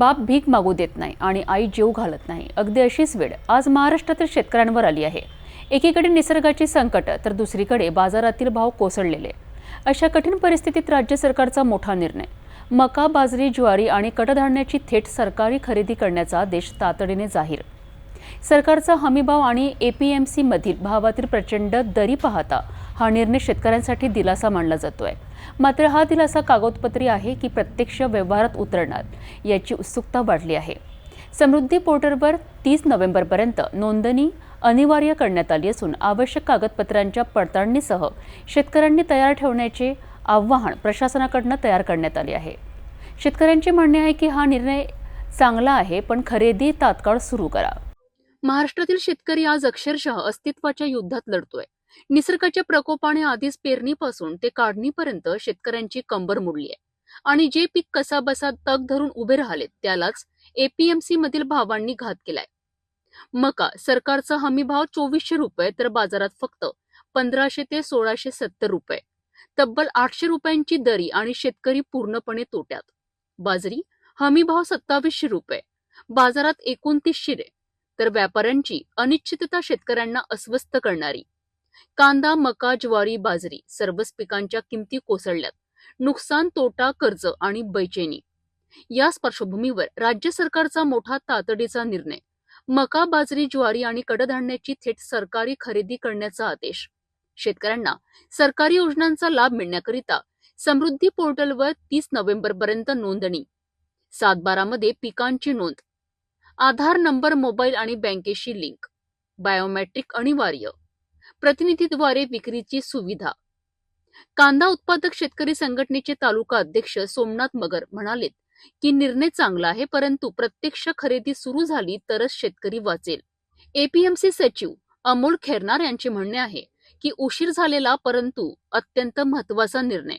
बाप भीक मागू देत नाही आणि आई जीव घालत नाही. अगदी अशीच वेळ आज महाराष्ट्रातील शेतकऱ्यांवर आली आहे. एकीकडे निसर्गाची संकट तर दुसरीकडे बाजारातील भाव कोसळलेले. अशा कठीण परिस्थितीत राज्य सरकारचा मोठा निर्णय. मका बाजरी ज्वारी आणि कडधान्याची थेट सरकारी खरेदी करण्याचा आदेश तातडीने जाहीर. सरकारचा हमीभाव आणि ए पी एम सीमधील भावातील प्रचंड दरी पाहता हा निर्णय शेतकऱ्यांसाठी दिलासा मानला जातो आहे मात्र हा दिलासा कागदपत्री आहे की प्रत्यक्ष व्यवहारात उतरणार याची उत्सुकता वाढली आहे. समृद्धी पोर्टलवर तीस नोव्हेंबरपर्यंत नोंदणी अनिवार्य करण्यात आली असून आवश्यक कागदपत्रांच्या पडताळणीसह शेतकऱ्यांनी तयार ठेवण्याचे आव्हान प्रशासनाकडनं तयार करण्यात आले आहे. शेतकऱ्यांचे म्हणणे आहे की हा निर्णय चांगला आहे पण खरेदी तात्काळ सुरू करा. महाराष्ट्रातील शेतकरी आज अक्षरशः अस्तित्वाच्या युद्धात लढतोय. निसर्गाच्या प्रकोपाने आधीच पेरणीपासून ते काढणीपर्यंत शेतकऱ्यांची कंबर मोडली आहे आणि जे पीक कसाबसा तग धरून उभे राहिलेत त्यालाच एपीएमसी मधील भावांनी घात केलाय. मका सरकारचा हमी भाव चोवीसशे रुपये तर बाजारात फक्त पंधराशे ते सोळाशे सत्तर रुपये. तब्बल आठशे रुपयांची दरी आणि शेतकरी पूर्णपणे तोट्यात. बाजरी हमी भाव सत्तावीसशे रुपये. बाजारात एकोणतीसशे रे तर व्यापाऱ्यांची अनिश्चितता शेतकऱ्यांना अस्वस्थ करणारी. कांदा मका ज्वारी बाजरी सर्वच पिकांच्या किमती कोसळल्यात. नुकसान तोटा कर्ज आणि बैचेनी. याच पार्श्वभूमीवर राज्य सरकारचा मोठा तातडीचा निर्णय. मका बाजरी ज्वारी आणि कडधान्याची थेट सरकारी खरेदी करण्याचा आदेश. शेतकऱ्यांना सरकारी योजनांचा लाभ मिळण्याकरिता समृद्धी पोर्टलवर तीस नोव्हेंबर पर्यंत नोंदणी. सातबारामध्ये पिकांची नोंद. आधार नंबर मोबाईल आणि बँकेशी लिंक. बायोमॅट्रिक अनिवार्य. प्रतिनिधीद्वारे विक्रीची सुविधा. कांदा उत्पादक शेतकरी संघटनेचे तालुका अध्यक्ष सोमनाथ मगर म्हणालेत की निर्णय चांगला आहे परंतु प्रत्यक्ष खरेदी सुरू झाली तरच शेतकरी वाचेल. एपीएमसी सचिव अमोल खेरनार यांचे म्हणणे आहे की उशीर झालेला परंतु अत्यंत महत्त्वाचा निर्णय.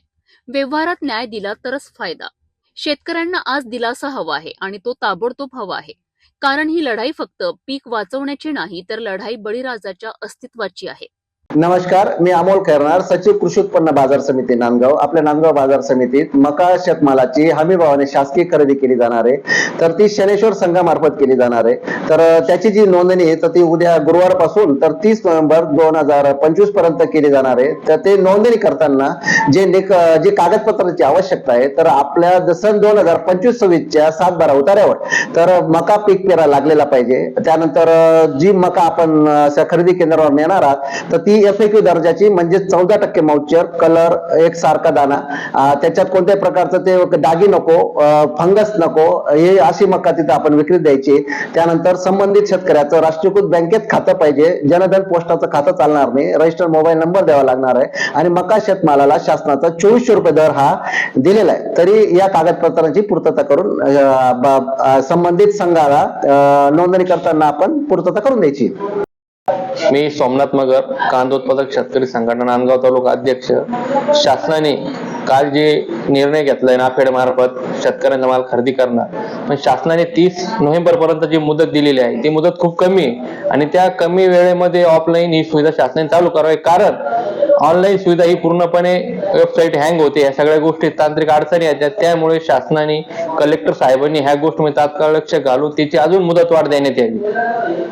व्यवहारात न्याय दिला तरच फायदा. शेतकऱ्यांना आज दिलासा हवा आहे आणि तो ताबडतोब हवा आहे. कारण ही लढाई फक्त पीक वाचवण्याची नाही तर लढाई बळीराजाच्या अस्तित्वाची आहे. नमस्कार मी अमोल करणार सचिव कृषी उत्पन्न बाजार समिती नांदगाव. आपल्या नांदगाव बाजार समितीत मका शेतमालाची हमी भावाने शासकीय खरेदी केली जाणार आहे. तर ती शनेश्वर संघामार्फत केली जाणार आहे. तर त्याची जी नोंदणी आहे तर ती उद्या गुरुवारपासून तर तीस नोव्हेंबर दोन हजार पंचवीसपर्यंत केली जाणार आहे. तर ते नोंदणी करताना जे निक जे कागदपत्राची आवश्यकता आहे तर आपल्या सन दोन हजार पंचवीस सव्वीसच्या सात बारा उतार्यावर तर मका पीक पेरा लागलेला पाहिजे. त्यानंतर जी मका आपण खरेदी केंद्रावर नेणार आहात तर ती एफ दर्जाची म्हणजे चौदा टक्के माउचर कलर एक सारखा दाना त्याच्यात कोणत्याही प्रकारचं ते डागी नको फंगस नको हे अशी मका तिथं आपण विक्रीत द्यायची. त्यानंतर संबंधित शेतकऱ्याचं राष्ट्रीयकृत बँकेत खातं पाहिजे. जनधन पोस्टाचं खातं चालणार नाही. रजिस्टर मोबाईल नंबर द्यावा लागणार आहे. आणि मका शेतमालाला शासनाचा चोवीसशे रुपये दर हा दिलेला आहे. तरी या कागदपत्रांची पूर्तता करून संबंधित संघाला नोंदणी करताना आपण पूर्तता करून द्यायची. मी सोमनाथ मगर कांदा उत्पादक शेतकरी संघटना नांदगाव तालुका अध्यक्ष. शासनाने काल जे निर्णय घेतलाय नाफेड मार्फत शेतकऱ्यांचा माल खरेदी करणार पण शासनाने तीस नोव्हेंबर पर्यंत जी मुदत दिलेली आहे ती मुदत खूप कमी आहे. आणि त्या कमी वेळेमध्ये ऑफलाईन ही सुविधा शासनाने चालू करावी कारण ऑनलाईन सुविधा ही पूर्णपणे वेबसाईट हँग होते या सगळ्या गोष्टी तांत्रिक अडचणी आहेत. त्यामुळे शासनाने कलेक्टर साहेबांनी ह्या गोष्टीमध्ये तात्काळ लक्ष घालून तिची अजून मुदत वाढ देण्यात यावी.